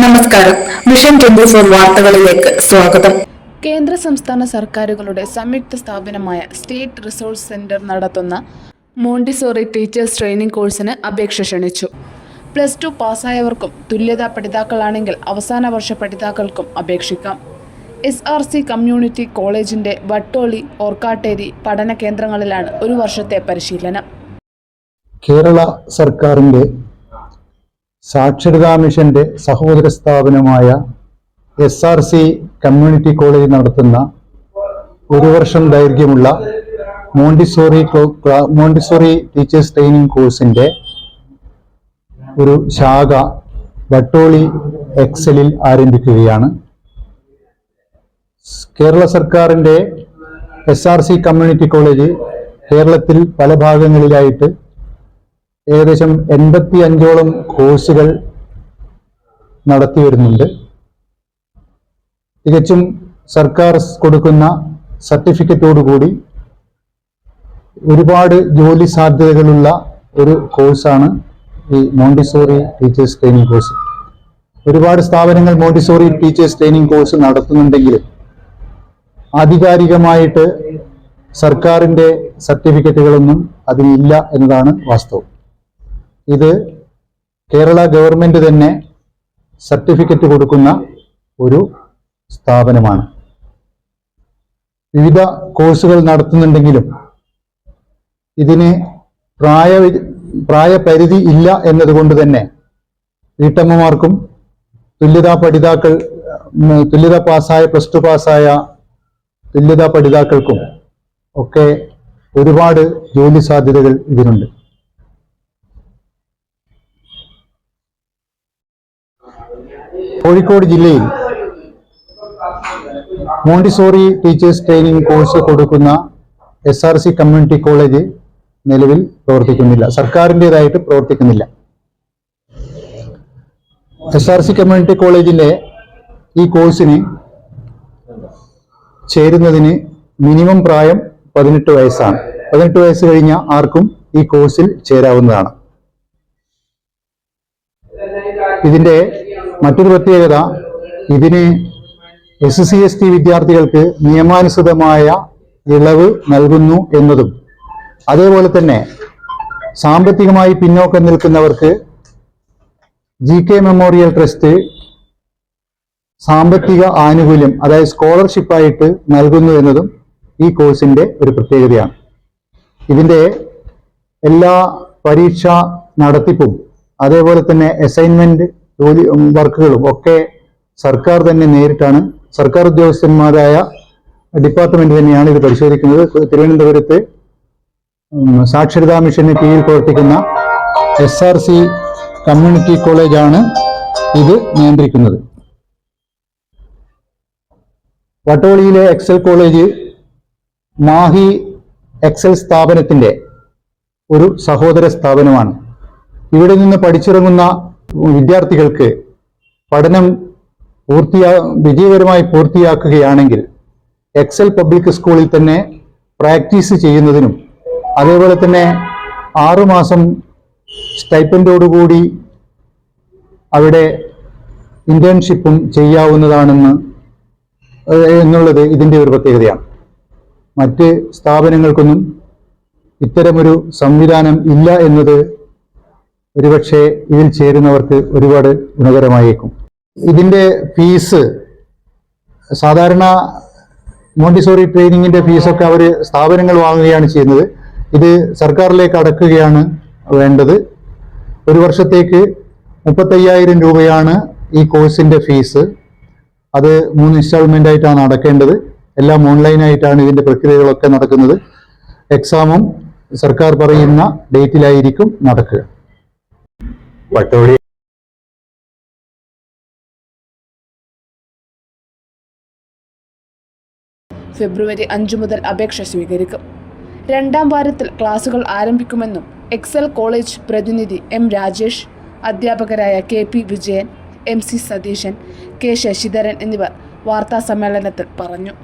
നമസ്കാരം. Mission twenty four വാർത്തകളിലേക്ക് സ്വാഗതം. കേന്ദ്ര സംസ്ഥാന സർക്കാരുകളുടെ സംയുക്ത സ്ഥാപനമായ സ്റ്റേറ്റ് റിസോഴ്സ് സെന്റർ നടത്തുന്ന മോണ്ടിസോറി ടീച്ചേഴ്സ് ട്രെയിനിംഗ് കോഴ്സിന് അപേക്ഷ ക്ഷണിച്ചു. പ്ലസ് ടു പാസ്സായവർക്കും തുല്യതാ പഠിതാക്കളാണെങ്കിൽ അവസാന വർഷ പഠിതാക്കൾക്കും അപേക്ഷിക്കാം. എസ് ആർ സി കമ്മ്യൂണിറ്റി കോളേജിന്റെ വട്ടോളി ഓർക്കാട്ടേരി പഠന കേന്ദ്രങ്ങളിലാണ് ഒരു വർഷത്തെ പരിശീലനം. കേരള സർക്കാരിന്റെ സാക്ഷരതാ മിഷന്റെ സഹോദര സ്ഥാപനമായ S R C community college നടത്തുന്ന ഒരു വർഷം ദൈർഘ്യമുള്ള മോണ്ടിസോറി മോണ്ടിസോറി ടീച്ചേഴ്സ് ട്രെയിനിങ് കോഴ്സിന്റെ ഒരു ശാഖ വട്ടോളി എക്സലിൽ ആരംഭിക്കുകയാണ്. കേരള സർക്കാരിന്റെ S R C community college കേരളത്തിൽ പല ഭാഗങ്ങളിലായിട്ട് ഏകദേശം എൺപത്തി അഞ്ചോളം കോഴ്സുകൾ നടത്തി വരുന്നുണ്ട് തികച്ചും സർക്കാർ കൊടുക്കുന്ന സർട്ടിഫിക്കറ്റോടുകൂടി ഒരുപാട് ജോലി സാധ്യതകളുള്ള ഒരു കോഴ്സാണ് ഈ മോണ്ടിസോറി ടീച്ചേഴ്സ് ട്രെയിനിങ് കോഴ്സ്. ഒരുപാട് സ്ഥാപനങ്ങൾ മോണ്ടിസോറി ടീച്ചേഴ്സ് ട്രെയിനിങ് കോഴ്സ് നടത്തുന്നുണ്ടെങ്കിലും ആധികാരികമായിട്ട് സർക്കാരിന്റെ സർട്ടിഫിക്കറ്റുകളൊന്നും അതിനില്ല എന്നതാണ് വാസ്തവം. ഇത് കേരള ഗവൺമെന്റ് തന്നെ സർട്ടിഫിക്കറ്റ് കൊടുക്കുന്ന ഒരു സ്ഥാപനമാണ്. വിവിധ കോഴ്സുകൾ നടത്തുന്നുണ്ടെങ്കിലും ഇതിന് പ്രായ പ്രായപരിധി ഇല്ല എന്നതുകൊണ്ട് തന്നെ വീട്ടമ്മമാർക്കും തുല്യതാ പഠിതാക്കൾ തുല്യത പാസ്സായ പ്ലസ് ടു പാസ്സായ തുല്യതാ പഠിതാക്കൾക്കും ഒക്കെ ഒരുപാട് ജോലി സാധ്യതകൾ ഇതിനുണ്ട്. കോഴിക്കോട് ജില്ലയിൽ മോണ്ടിസോറി ടീച്ചേഴ്സ് ട്രെയിനിങ് കോഴ്സ് കൊടുക്കുന്ന S R C community college നിലവിൽ പ്രവർത്തിക്കുന്നില്ല. സർക്കാരിന്റെതായിട്ട് പ്രവർത്തിക്കുന്നില്ല. എസ് ആർ സി കമ്മ്യൂണിറ്റി കോളേജിന്റെ ഈ കോഴ്സിന് ചേരുന്നതിന് മിനിമം പ്രായം പതിനെട്ട് വയസ്സാണ്. പതിനെട്ട് വയസ്സ് കഴിഞ്ഞ ആർക്കും ഈ കോഴ്സിൽ ചേരാവുന്നതാണ്. ഇതിന്റെ മറ്റൊരു പ്രത്യേകത ഇതിന് എസ് സി എസ് ടി വിദ്യാർത്ഥികൾക്ക് നിയമാനുസൃതമായ ഇളവ് നൽകുന്നു എന്നതും. അതേപോലെ തന്നെ സാമ്പത്തികമായി പിന്നോക്കം നിൽക്കുന്നവർക്ക് ജി കെ മെമ്മോറിയൽ ട്രസ്റ്റ് സാമ്പത്തിക ആനുകൂല്യം അതായത് സ്കോളർഷിപ്പായിട്ട് നൽകുന്നു എന്നതും ഈ കോഴ്സിന്റെ ഒരു പ്രത്യേകതയാണ്. ഇതിന്റെ എല്ലാ പരീക്ഷാ നടത്തിപ്പും അതേപോലെ തന്നെ അസൈൻമെന്റ് ജോലി വർക്കുകളും ഒക്കെ സർക്കാർ തന്നെ നേരിട്ടാണ്. സർക്കാർ ഉദ്യോഗസ്ഥന്മാരായ ഡിപ്പാർട്ട്മെന്റ് തന്നെയാണ് ഇത് പരിശോധിക്കുന്നത്. തിരുവനന്തപുരത്ത് സാക്ഷരതാ മിഷന് കീഴിൽ പ്രവർത്തിക്കുന്ന എസ് ആർ സി കമ്മ്യൂണിറ്റി കോളേജാണ് ഇത് നിയന്ത്രിക്കുന്നത്. വട്ടോളിയിലെ എക്സൽ കോളേജ് മാഹി എക്സൽ സ്ഥാപനത്തിന്റെ ഒരു സഹോദര സ്ഥാപനമാണ്. ഇവിടെ നിന്ന് പഠിച്ചിറങ്ങുന്ന വിദ്യാർത്ഥികൾക്ക് പഠനം പൂർത്തിയാ വിജയകരമായി പൂർത്തിയാക്കുകയാണെങ്കിൽ എക്സൽ പബ്ലിക് സ്കൂളിൽ തന്നെ പ്രാക്ടീസ് ചെയ്യുന്നതിനും അതേപോലെ തന്നെ ആറുമാസം സ്റ്റൈപ്പൻഡോടുകൂടി അവിടെ ഇന്റേൺഷിപ്പും ചെയ്യാവുന്നതാണെന്ന് എന്നുള്ളത് ഇതിന്റെ ഒരു പ്രത്യേകതയാണ്. മറ്റ് സ്ഥാപനങ്ങൾക്കൊന്നും ഇത്തരമൊരു സംവിധാനം ഇല്ല എന്നത് ഒരുപക്ഷെ ഇതിൽ ചേരുന്നവർക്ക് ഒരുപാട് ഗുണകരമായേക്കും. ഇതിന്റെ ഫീസ് സാധാരണ മോണ്ടിസോറി ട്രെയിനിങ്ങിന്റെ ഫീസൊക്കെ അവർ സ്ഥാപനങ്ങൾ വാങ്ങുകയാണ് ചെയ്യുന്നത്. ഇത് സർക്കാരിലേക്ക് അടക്കുകയാണ് വേണ്ടത്. ഒരു വർഷത്തേക്ക് മുപ്പത്തയ്യായിരം രൂപയാണ് ഈ കോഴ്സിന്റെ ഫീസ്. അത് മൂന്ന് ഇൻസ്റ്റാൾമെന്റ് ആയിട്ടാണ് അടക്കേണ്ടത്. എല്ലാം ഓൺലൈനായിട്ടാണ് ഇതിന്റെ പ്രക്രിയകളൊക്കെ നടക്കുന്നത്. എക്സാമും സർക്കാർ പറയുന്ന ഡേറ്റിലായിരിക്കും നടക്കുക. വട്ടോളി ഫെബ്രുവരി അഞ്ചു മുതൽ അപേക്ഷ സ്വീകരിക്കും. രണ്ടാം വാരത്തിൽ ക്ലാസുകൾ ആരംഭിക്കുമെന്നും എക്സൽ കോളേജ് പ്രതിനിധി എം രാജേഷ് അധ്യാപകരായ K P Vijayan M C Satheesan K Sasidharan എന്നിവർ വാർത്താസമ്മേളനത്തിൽ പറഞ്ഞു.